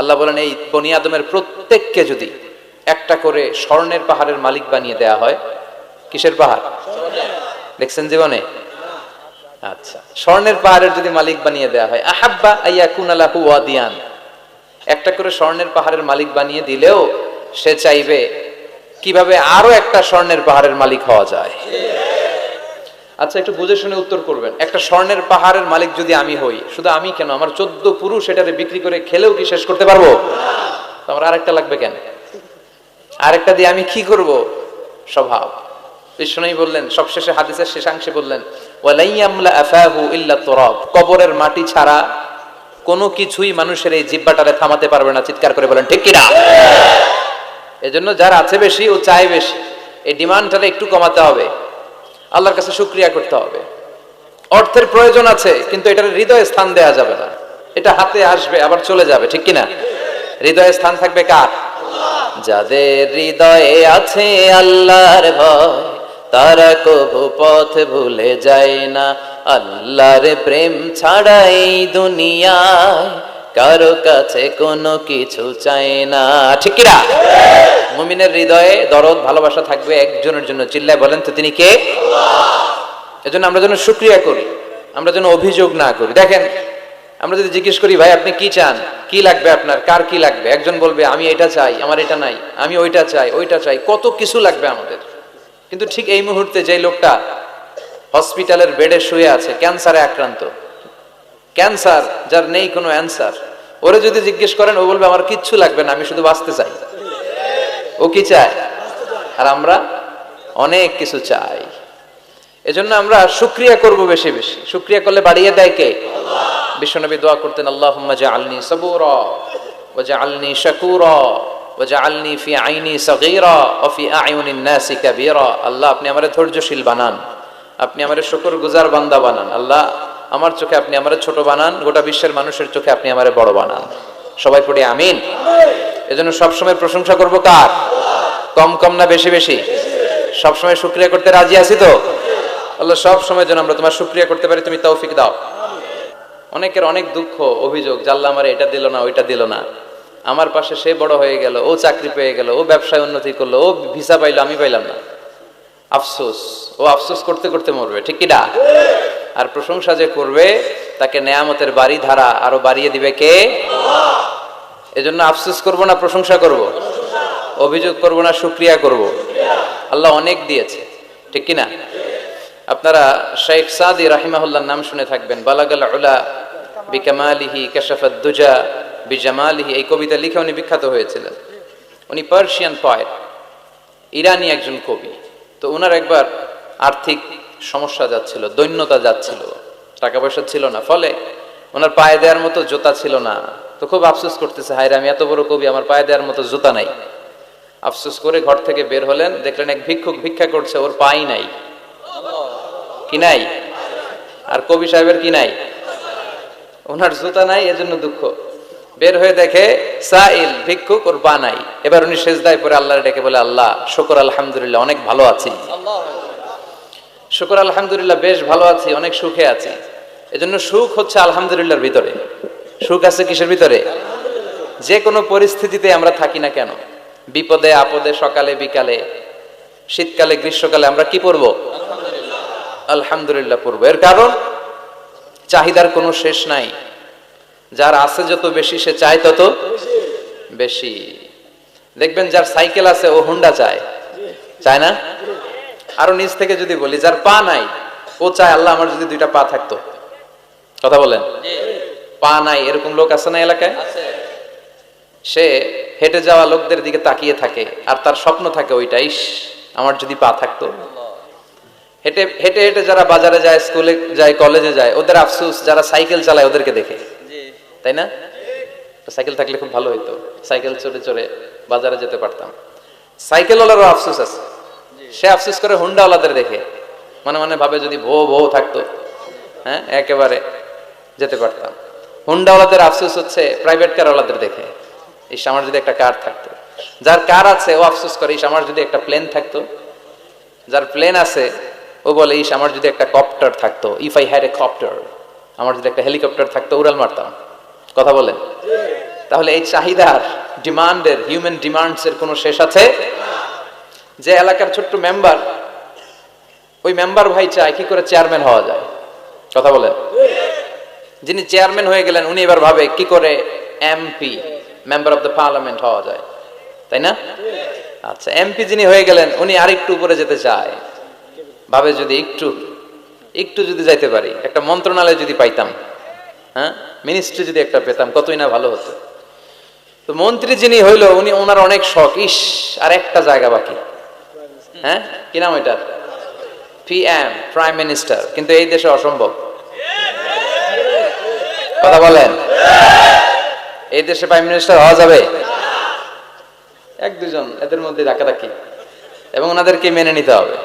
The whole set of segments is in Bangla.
আল্লাহ বলেন, এই বনি আদমের প্রত্যেককে যদি একটা করে স্বর্ণের পাহাড়ের মালিক বানিয়ে দেয়া হয়, কিসের পাহাড়? দেখছেন জীবনে? আচ্ছা স্বর্ণের পাহাড়ের যদি মালিক বানিয়ে দেয়া হয়, আহাব্বা আইয়া কুনালাহু ওয়াদিয়ান। একটা করে স্বর্ণের পাহাড়ের মালিক বানিয়ে দিলেও সে চাইবে, কীভাবে আরও একটা স্বর্ণের পাহাড়ের মালিক হওয়া যায়? আচ্ছা একটু বুঝে শুনে উত্তর করবেন। একটা স্বর্ণের পাহাড়ের মালিক যদি আমি হই, শুধু আমি কেন? আমার চোদ্দ পুরুষ এটারে বিক্রি করে খেলেও কি শেষ করতে পারব? আমার আরেকটা লাগবে কেন? আরেকটা দিয়ে আমি কি করব? স্বভাব। বিষ্ণুই বললেন, সবশেষে হাদিসের শেষাংশে বললেন কবরের মাটি ছাড়া কোনো কিছুই মানুষের এই জিব্বাটারে থামাতে পারবে না, চিৎকার করে বলেন, ঠিক কিনা? এজন্য যার আছে বেশি, ও চায় বেশি। এই ডিমান্ডটারে একটু কমাতে হবে। আল্লাহর কাছে শুক্রিয়া করতে হবে। অর্থের প্রয়োজন আছে, কিন্তু এটার হৃদয়ে স্থান দেয়া যাবে না। এটা হাতে আসবে, আবার চলে যাবে, ঠিক কিনা? হৃদয়ে স্থান থাকবে কার? যাদের হৃদয়ে আছে আল্লাহর ভয়, তারা কবু পথ ভুলে যায় না। আল্লাহর প্রেম ছাড়াই দুনিয়ায় কারও কাছে কোনো কিছু চায় না। ঠিক কিনা? মুমিনের হৃদয়ে দরদ, ভালোবাসা থাকবে একজনের জন্য। চিল্লায় বলেন তো তিনি কে? এজন্য আমরা যেন শুক্রিয়া করি, আমরা যেন অভিযোগ না করি। দেখেন, আমরা যদি জিজ্ঞেস করি, ভাই, আপনি কি চান? কি লাগবে আপনার? কার কি লাগবে? একজন বলবে, আমি এটা চাই, আমার এটা নাই, আমি ওইটা চাই ওইটা চাই। কত কিছু লাগবে আমাদের। কিন্তু ঠিক এই মুহূর্তে যে লোকটা হসপিটালের বেডে শুয়ে আছে, ক্যান্সারে আক্রান্ত ক্যান্সার, যার নেই কোনো অ্যান্সার। ওরে যদি জিজ্ঞেস করেন, ও বলবে, আমার কিচ্ছু লাগবে না, আমি শুধু বাঁচতে চাই। ও কি চায়? আর আমরা অনেক কিছু চাই। এজন্য আমরা সুক্রিয়া করব বেশি বেশি। সুক্রিয়া করলে বাড়িয়ে দেয় কে? বিশ্বনবী দোয়া করতেন আল্লাহ যে আলনি সবুর ওজা আলনি শকুর ও যে আলনি ফি আইনি সগির ফি আইনি নাসি কাবির। আল্লাহ, আপনি আমার ধৈর্যশীল বানান। আপনি আমার শুকর গুজার বান্দা বানান। আল্লাহ আমার চোখে আপনি আমার ছোট বানান, গোটা বিশ্বের মানুষের চোখে আপনি আমার বড় বানান। সবাই পড়ি আমিন। এজন্য সবসময় প্রশংসা করব কার? কম কম না বেশি বেশি? সবসময় শুক্রিয়া করতে রাজি আছি তো? আল্লাহ সব সময় যেন আমরা তোমার শুক্রিয়া করতে পারি, তুমি তৌফিক দাও। অনেকের অনেক দুঃখ, অভিযোগ জাল্লা আমার এটা দিল না, ওইটা দিল না। আমার পাশে সে বড় হয়ে গেল, ও চাকরি পেয়ে গেল, ও ব্যবসায় উন্নতি করল, ও ভিসা পাইলো, আমি পাইলাম না। আফসোস, ও আফসোস করতে করতে মরবে, ঠিক কি না? আর প্রশংসা যে করবে, তাকে নেয়ামতের বাড়ি ধারা আরও বাড়িয়ে দিবে কে? এজন্য আফসোস করব না, প্রশংসা করব। অভিযোগ করব না শুক্রিয়া করব। আল্লাহ অনেক দিয়েছে, ঠিক কি না? আপনারা শেখ সাদি রাহিমাহুল্লাহ নাম শুনে থাকবেন, বালাগাল উলা বিকামালিহি কাশাফাত দুজা বিজামালিহি, এই কবিতা লিখে উনি বিখ্যাত হয়েছিলেন। উনি পার্সিয়ান পয়েট, ইরানি একজন কবি। তো ওনার একবার আর্থিক সমস্যা যাচ্ছিল, দৈন্যতা যাচ্ছিল। টাকা পয়সা ছিল না, ফলে ওনার পায়ে দেওয়ার মতো জুতা ছিল না। তো খুব আফসোস করতেছে, হায়রে, আমি এত বড় কবি, আমার পায়ে দেওয়ার মতো জুতা নাই। আফসোস করে ঘর থেকে বের হলেন, দেখলেন এক ভিক্ষুক ভিক্ষা করছে, ওর পাই নাই। কি নাই? আর কবি সাহেবের কি নাই? ওনার জুতা নাই, এজন্য দুঃখ। বের হয়ে দেখে, সাইল, ভিক্ষুক ওর নাই। এবার উনি সেজদায় পরে আল্লাহর ডেকে বলে, আল্লাহ, শুকর আলহামদুলিল্লাহ, অনেক ভালো আছি। শুকর আলহামদুলিল্লাহ, বেশ ভালো আছি, অনেক সুখে আছি। এজন্য সুখ হচ্ছে আলহামদুলিল্লাহর ভিতরে। সুখ আছে কিসের ভিতরে? যে কোনো পরিস্থিতিতে আমরা থাকি না কেন। বিপদে, আপদে, সকালে, বিকালে, শীতকালে, গ্রীষ্মকালে আমরা কি পড়ব? আলহামদুলিল্লাহ পড়ব। এর কারণ, চাহিদার কোনো শেষ নাই। যার আছে যত বেশি সে চায় তত বেশি। দেখবেন যার সাইকেল আছে ও হুন্ডা চায়। চায় না? আরও নিচ থেকে যদি বলি যার পা নাই ও চায় আল্লাহ আমার যদি দুইটা পা থাকতো। কথা বলেন? পা নাই এরকম লোক আছে না এলাকায়? সে হেঁটে যাওয়া লোকদের দিকে তাকিয়ে থাকে আর তার স্বপ্ন থাকে ওইটা ইস আমার যদি পা থাকতো। হেঁটে হেঁটে হেঁটে যারা বাজারে যায় স্কুলে যায় কলেজে যায় ওদের আফসুস যারা সাইকেল চালায় ওদেরকে দেখে। তাই না? সাইকেল থাকলে খুব ভালো হইতো। সাইকেল চড়ে চড়ে বাজারে যেতে পারতাম। সাইকেলওয়ালারও আফসুস আছে। সে আফসুস করে হুন্ডাওয়ালাদের দেখে। মনে মনে ভাবে যদি ভো ভো থাকতো হ্যাঁ একেবারে যেতে পারতাম। হুন্ডাওয়ালাদের আফসোস হচ্ছে প্রাইভেট কারওয়ালাদের দেখে। ইস, আমার যদি একটা কার থাকতো। যার কার আছে, ও আফসোস করে, ইস, আমার যদি একটা প্লেন থাকতো। যার প্লেন আছে, ও বলে, ইস, আমার যদি একটা কপ্টার থাকতো। If I had a copter আমার যদি একটা হেলিকপ্টার থাকতো, উড়াল মারতাম। কথা বলেন তাহলে এই চাহিদার ডিমান্ডের হিউম্যান ডিমান্ডস এর কোনো শেষ আছে? যে এলাকার ছোট্ট মেম্বার ওই মেম্বার ভাই চায় কি করে চেয়ারম্যান হওয়া যায়? কথা বলেন যিনি চেয়ারম্যান হয়ে গেলেন, উনি এবার ভাবে কি করে MP member of the parliament হওয়া যায়। তাই না? আচ্ছা এমপি যিনি হয়ে গেলেন, উনি আরেকটু উপরে যেতে চায়। ভাবে যদি একটু একটু যদি যাইতে পারি, একটা মন্ত্রণালয় যদি পাইতাম। হ্যাঁ? মিনিস্ট্রি যদি একটা পেতাম, কতই না ভালো হতো। তো মন্ত্রী যিনি হইল, উনি ওনার অনেক শখ। ইস, আর একটা জায়গা বাকি। হ্যাঁ? কি নাম ওইটার? পিএম প্রাইম মিনিস্টার কিন্তু এই দেশে অসম্ভব। কথা বলেন। এই দেশে প্রাইম মিনিস্টার হওয়া যাবে? এক, দুজন। এদের মধ্যে ডাকাডাকি। এবং ওনাদেরকে মেনে নিতে হবে।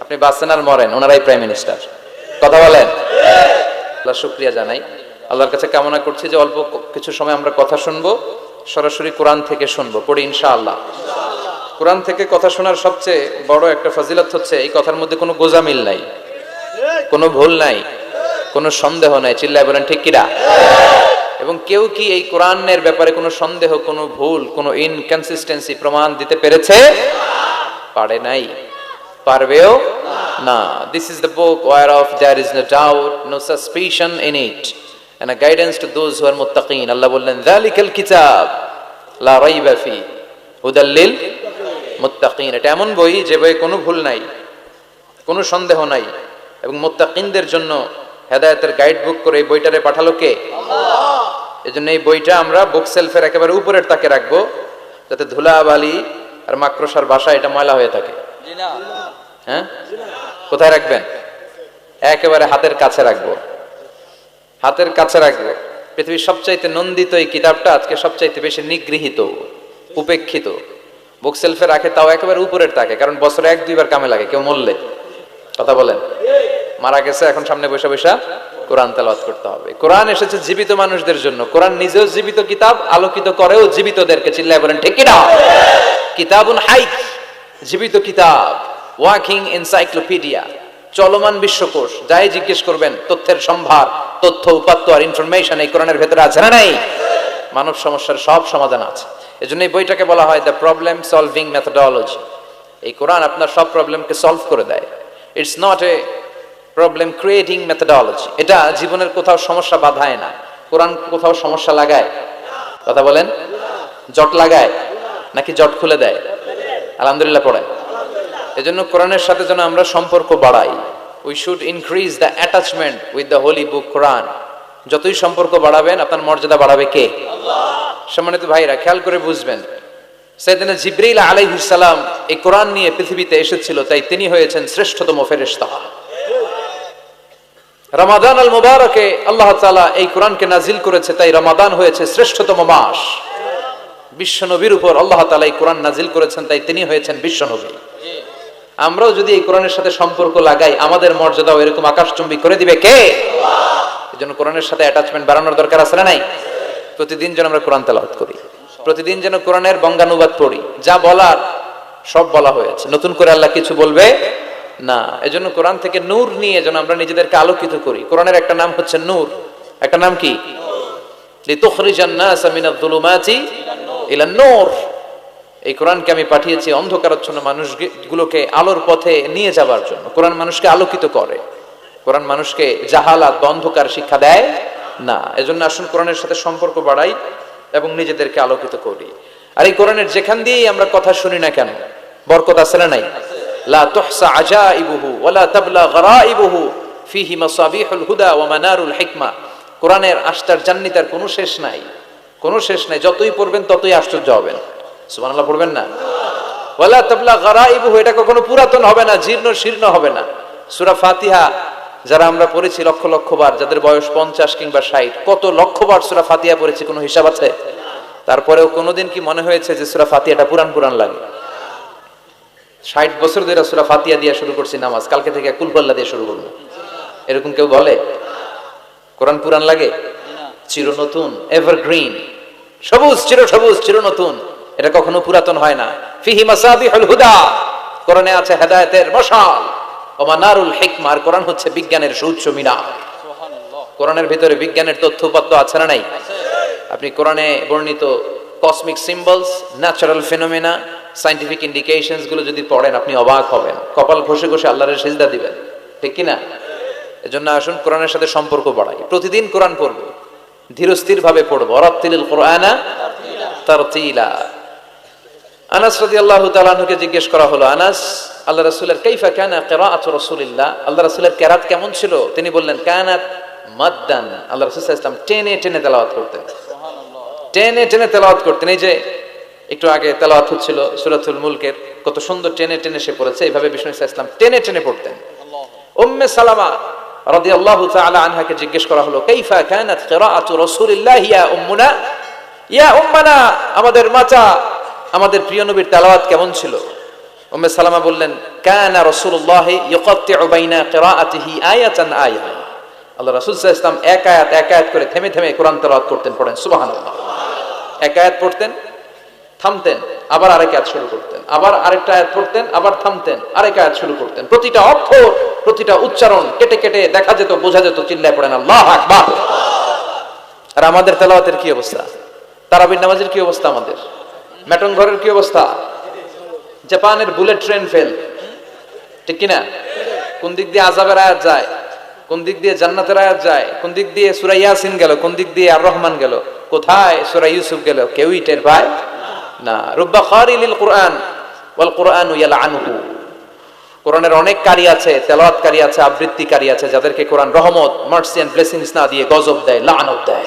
আপনি বাঁচেন আর মরেন, ওনারাই প্রাইম মিনিস্টার কথা বলেন। শুক্রিয়া জানাই। আল্লাহর কাছে কামনা করছি যে অল্প কিছু সময় আমরা কথা শুনব, সরাসরি কোরআন থেকে শুনব, পড়ি ইনশাআল্লাহ। কোরআন থেকে কথা শোনার সবচেয়ে বড় একটা ফজিলত হচ্ছে, এই কথার মধ্যে কোনো গোজামিল নাই, কোনো ভুল নাই, কোনো সন্দেহ নাই, চিল্লায় বলেন, ঠিক কিরা এবং কেউ কি এই কোরআনের ব্যাপারে কোনো সন্দেহ, কোনো ভুল, কোনো ইনকনসিস্টেন্সি প্রমাণ দিতে পেরেছে? পারে নাই। পারবেও না। This is the book whereof there is no doubt no suspicion in it and a guidance to those who are muttaqin Allah বললেন যালিকাল কিতাব লা রাইবা ফি। হুদাল লিল মুত্তাকিন। এটা এমন বই যে বইয়ে কোনো ভুল নাই কোনো সন্দেহ নাই। এবং মুত্তাকিনদের জন্য হেদায়েতের গাইড বুক করে এই বইটারে পাঠালো কে? এজন্য এই বইটা আমরা বুক সেলফের একেবারে উপরের তাকে রাখব যাতে ধুলা বালি আর মাকড়সার বাসা এটা ময়লা হয়ে থাকে। হ্যাঁ? কোথায় রাখবেন? একেবারে হাতের কাছে রাখব। হাতের কাছে রাখব। পৃথিবীর সবচাইতে নন্দিত এই কিতাবটা আজকে সবচাইতে বেশি নিগৃহীত, উপেক্ষিত। বুক সেলফে রাখে, তাও একেবারে উপরের তাকে, কারণ বছরে এক, দুইবার কামে লাগে, কেউ মরলে। কথা বলেন। মারা গেছে, এখন সামনে বসে বসে কোরআন তেলাওয়াত করতে হবে। কোরআন এসেছে জীবিত মানুষদের জন্য। কোরআন নিজেও জীবিত কিতাব, আলোকিত করেও জীবিতদেরকে চিল্লায় বলেন, ঠিক কিনা? কিতাবুন হাই জীবিত কিতাব, ওয়াকিং এনসাইক্লোপিডিয়া। চলমান বিশ্বকোষ, যাই জিজ্ঞেস করবেন, তথ্যের সম্ভার, তথ্য, উপাত্ত আর ইনফরমেশন এই কোরআনের ভেতরে আছে না নাই? মানব সমস্যার সব সমাধান আছে। এজন্য এই বইটাকে বলা হয় দ্য প্রবলেম সলভিং মেথোডোলজি এই কোরআন আপনার সব প্রবলেমকে সলভ করে দেয়। It's not a problem creating methodology এটা জীবনের কোথাও সমস্যা বাধায় না। কোরআন কোথাও সমস্যা লাগায়। কথা বলেন? জট লাগায়? নাকি জট খুলে দেয়? আলহামদুলিল্লাহ পড়ে এজন্য কোরআনের সাথে যেন আমরা সম্পর্ক বাড়াই। We should increase the attachment with the holy book Quran যতই সম্পর্ক বাড়াবেন আপনার মর্যাদা বাড়াবে কে? সম্মানিত ভাইরা খেয়াল করে বুঝবেন। সেদিনা জিব্রাইল আলাইহিস সালাম এই কোরআন নিয়ে পৃথিবীতে এসেছিল তাই তিনি হয়েছেন শ্রেষ্ঠতম ফেরেশতা। রমাদান আল মুবারকে আল্লাহ তাআলা এই কোরআনকে নাজিল করেছে তাই রমাদান হয়েছে শ্রেষ্ঠতম মাস। বিশ্ব নবীর উপর আল্লাহ তাআলা এই কোরআন নাজিল করেছেন তাই তিনি হয়েছেন বিশ্ব নবী আমরাও যদি এই কোরআনের সাথে সম্পর্ক লাগাই, আমাদের মর্যাদাও এরকম আকাশচুম্বী করে দিবে কে? এই জন্য কোরআনের সাথে অ্যাটাচমেন্ট বাড়ানোর দরকার আছে না নাই? প্রতিদিন যেন আমরা কোরআন তেলাওয়াত করি। প্রতিদিন যেন কোরআনের বঙ্গানুবাদ পড়ি। যা বলার, সব বলা হয়েছে। নতুন করে আল্লাহ কিছু বলবে না। এজন্য কোরআন থেকে নূর নিয়ে যেন আমরা নিজেদেরকে আলোকিত করি। কোরআনের একটা নাম হচ্ছে নূর। একটা নাম কি? লিতুখরিজান নাসা মিনাল যুলুমাতি ইলা নূর এই কোরআনকে আমি পাঠিয়েছি অন্ধকারাচ্ছন্ন মানুষগুলোকে আলোর পথে নিয়ে যাবার জন্য। কোরআন মানুষকে আলোকিত করে। কোরআন মানুষকে জাহালাত অন্ধকার শিক্ষা দেয় না। এজন্য আসুন কোরআনের সাথে সম্পর্ক বাড়াই এবং নিজেদেরকে আলোকিত করি। আর এই কোরআনের যেখান দিয়েই আমরা কথা শুনি না কেন, বরকত আছে না নাই? লা তুহসা আজাইবুহু ওয়ালা তাবলা গরাইবুহু ফিহি মাসাবিহুল হুদা ওয়া মানারুল হিকমা। কোরআনের আশ্চার জান্নিতার কোনো শেষ নাই। কোনো শেষ নাই। যতই পড়বেন ততই আশ্চর্য হবেন। সুবহানাল্লাহ পড়বেন না। ওয়ালা তাবলা গরাইবুহু এটা কখনো পুরাতন হবে না জীর্ণ শীর্ণ হবে না। সূরা ফাতিহা যারা আমরা পড়েছি লক্ষ লক্ষ বার যাদের বয়স পঞ্চাশ কিংবা ষাট কত লক্ষ বার সুরা ফাতিহা পড়েছি কোনো হিসাব আছে? তারপরেও কোনোদিন কি মনে হয়েছে যে সুরা ফাতিহাটা পুরান পুরান লাগে? ষাট বছর ধরে সুরা ফাতিহা দিয়ে শুরু করছি নামাজ কালকে থেকে কুলপাল্লা দিয়ে শুরু করব। এরকম কেউ বলে? কোরআন পুরান লাগে? চির নতুন এভারগ্রিন সবুজ চির সবুজ চির নতুন এটা কখনো পুরাতন হয় না। ফিহি মাসাবিহুল হুদা কোরআনে আছে হেদায়েতের মশাল। ওমানারুল হিকমার কোরআন হচ্ছে বিজ্ঞানের সুউচ্চ মিনার। কোরআনের ভিতরে বিজ্ঞানের তথ্য উপাত্ত আছে না নাই? আপনি কোরআনে বর্ণিত cosmic symbols natural phenomena scientific ইন্ডিকেশনসগুলো যদি পড়েন আপনি অবাক হবেন। কপাল ঘষে ঘষে আল্লাহরের সেজদা দিবেন। ঠিক কি না? এজন্য আসুন কোরআনের সাথে সম্পর্ক বাড়াই। প্রতিদিন কোরআন পড়ব। ধীরস্থির ভাবে পড়ব। অরাত্তিল কোরআনা তারতিলা। আনাস রাদিয়াল্লাহু তাআলাকে জিজ্ঞেস করা হলো আনাস আল্লাহ রাসূলের কাইফা কানা কিরাআতু রাসূলিল্লাহ? আল্লাহ রাসূলের কিরাত কেমন ছিল? তিনি বললেন কানাত মাদ্দান। আল্লাহ রাসূল ওয়াসাল্লাম টেনে টেনে তেলাওয়াত করতেন। টেনে টেনে তেলাওয়াত করতেন। এই যে একটু আগে তেলাওয়াত হচ্ছিল সূরাতুল মুলকের কত সুন্দর টেনে টেনে সে পড়েছে। এইভাবে বিষ্ণু ইসলাম টেনে টেনে পড়তেন। উম্মে সালামা রাদিয়াল্লাহু তাআলা আনহাকে জিজ্ঞেস করা হলো কাইফা কানাত কিরাআতু রাসূলিল্লাহ ইয়া উম্মুনা? ইয়া উম্মানা আমাদের মাতা আমাদের প্রিয় নবীর তেলাওয়াত কেমন ছিল? উম্মে সালামা বললেন, কানা রাসূলুল্লাহ ইয়াকাত্তিউ বাইনা কিরাআতিহি আয়াতান আয়া আল্লাহ রাসূল সাল্লাল্লাহু আলাইহি এক আয়াত এক আয়াত করে থেমে থেমে কোরআন তেলাওয়াত করতেন, পড়েন, সুবহানাল্লাহ। এক আয়াত পড়তেন, থামতেন, আবার আরেক আয়াত শুরু করতেন। আবার আরেকটা আয়াত পড়তেন, আবার থামতেন, আরেক আয়াত শুরু করতেন। প্রতিটা অক্ষর প্রতিটা উচ্চারণ কেটে কেটে দেখা যেত, বোঝা যেত, চিল্লায় পড়েন, আল্লাহ আকবার। আর আমাদের তেলাওয়াতের কি অবস্থা? তারাবির নামাজের কি অবস্থা আমাদের? ম্যাটন ঘরের কি অবস্থা? জাপানের বুলেট ট্রেন ফেল। ঠিক কিনা? কোন দিক দিয়ে আজাবের আয়াত যায়? কোন দিক দিয়ে জান্নাতের আয়াত যায়? কোন দিক দিয়ে সুরা ইয়াসিন গেল? কোন দিক দিয়ে আর রহমান গেল? কোথায় সুরা ইউসুফ গেল? কেউই টের পায় না। রুব্বা খারিলিল কোরআন ওয়াল কোরআন ইয়ালআনুহু। কোরআনের অনেক কারি আছে তেলাওয়াতকারী আছে আবৃত্তিকারী আছে, যাদেরকে কোরআন রহমত, মার্সি এন্ড ব্লেসিংস না দিয়ে গজব দেয়, লানত দেয়।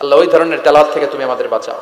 আল্লাহ ওই ধরনের তেলাওয়াত থেকে তুমি আমাদের বাঁচাও।